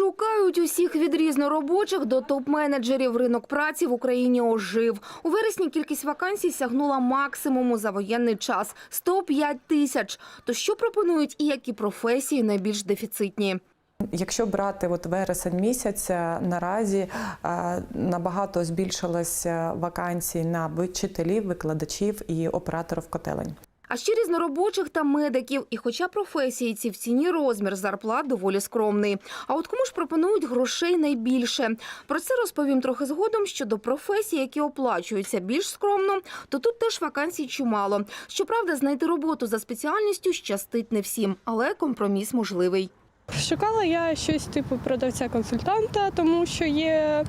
Шукають усіх від різноробочих до топ-менеджерів. Ринок праці в Україні ожив. У вересні кількість вакансій сягнула максимуму за воєнний час – 105 тисяч. То що пропонують і які професії найбільш дефіцитні? Якщо брати от вересень місяця, наразі е, набагато збільшилося вакансій на вчителів, викладачів і операторів котелень. А ще різноробочих та медиків. І хоча професії ці в ціні розмір зарплат доволі скромний. А от кому ж пропонують грошей найбільше? Про це розповім трохи згодом. Щодо професій, які оплачуються більш скромно, то тут теж вакансій чимало. Щоправда, знайти роботу за спеціальністю щастить не всім, але компроміс можливий. Шукала я щось типу продавця-консультанта, тому що є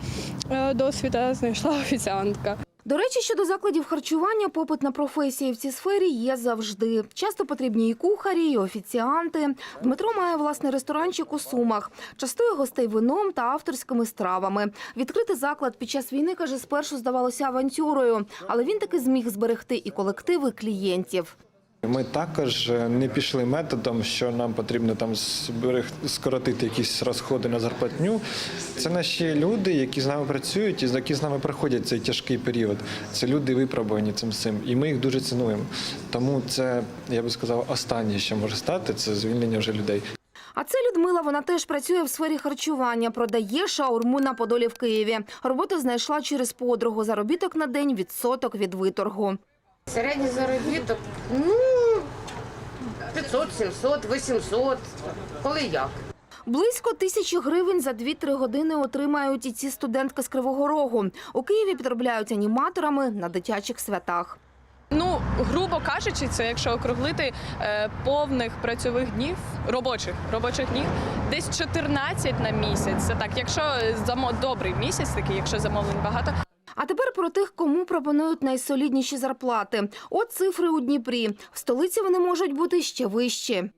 е, досвід, а знайшла офіціантка. До речі, щодо закладів харчування, попит на професії в цій сфері є завжди. Часто потрібні і кухарі, і офіціанти. Дмитро має власний ресторанчик у Сумах. Частує гостей вином та авторськими стравами. Відкрити заклад під час війни, каже, спершу здавалося авантюрою, але він таки зміг зберегти і колективи клієнтів. Ми також е, не пішли методом, що нам потрібно там скоротити якісь розходи на зарплатню. Це наші люди, які з нами працюють і які з нами проходять цей тяжкий період. Це люди випробувані цим всім, і ми їх дуже цінуємо. Тому це я би сказав останнє, що може стати, це звільнення вже людей. А це Людмила. Вона теж працює в сфері харчування, продає шаурму на Подолі в Києві. Роботу знайшла через подругу. Заробіток на день відсоток від виторгу. Середній заробіток, ну, 500, 700, 800, коли як. Близько тисячі гривень за 2-3 години отримають і ці студентки з Кривого Рогу. У Києві підробляють аніматорами на дитячих святах. Ну, грубо кажучи, це якщо округлити е, повних працьових днів, робочих робочих днів, десь 14 на місяць. Це так, якщо замо добрий місяць, такий, якщо замовлень багато. Про тих, кому пропонують найсолідніші зарплати. От цифри у Дніпрі. В столиці вони можуть бути ще вищі.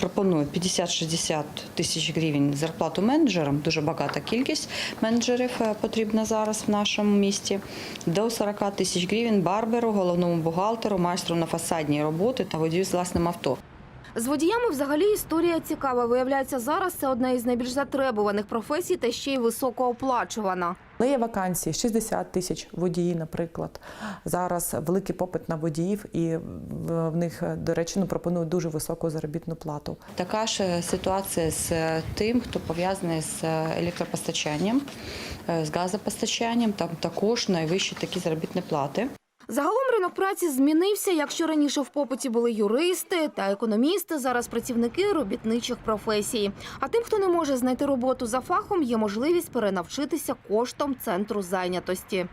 Пропоную 50-60 тисяч гривень зарплату менеджерам. Дуже багата кількість менеджерів е, потрібна зараз в нашому місті. До 40 тисяч гривень барберу, головному бухгалтеру, майстру на фасадній роботи та водію з власним авто. З водіями взагалі історія цікава. Виявляється, зараз це одна із найбільш затребуваних професій та ще й високооплачувана. Але є вакансії 60 тисяч водії, наприклад. Зараз великий попит на водіїв, і в них, до речі, ну, пропонують дуже високу заробітну плату. Така ж ситуація з е, тим, хто пов'язаний з е, електропостачанням, е, з газопостачанням. Там також найвищі такі заробітні плати. Загалом ринок праці змінився. Якщо раніше в попиті були юристи та економісти, зараз працівники робітничих професій. А тим, хто не може знайти роботу за фахом, є можливість перенавчитися коштом центру зайнятості.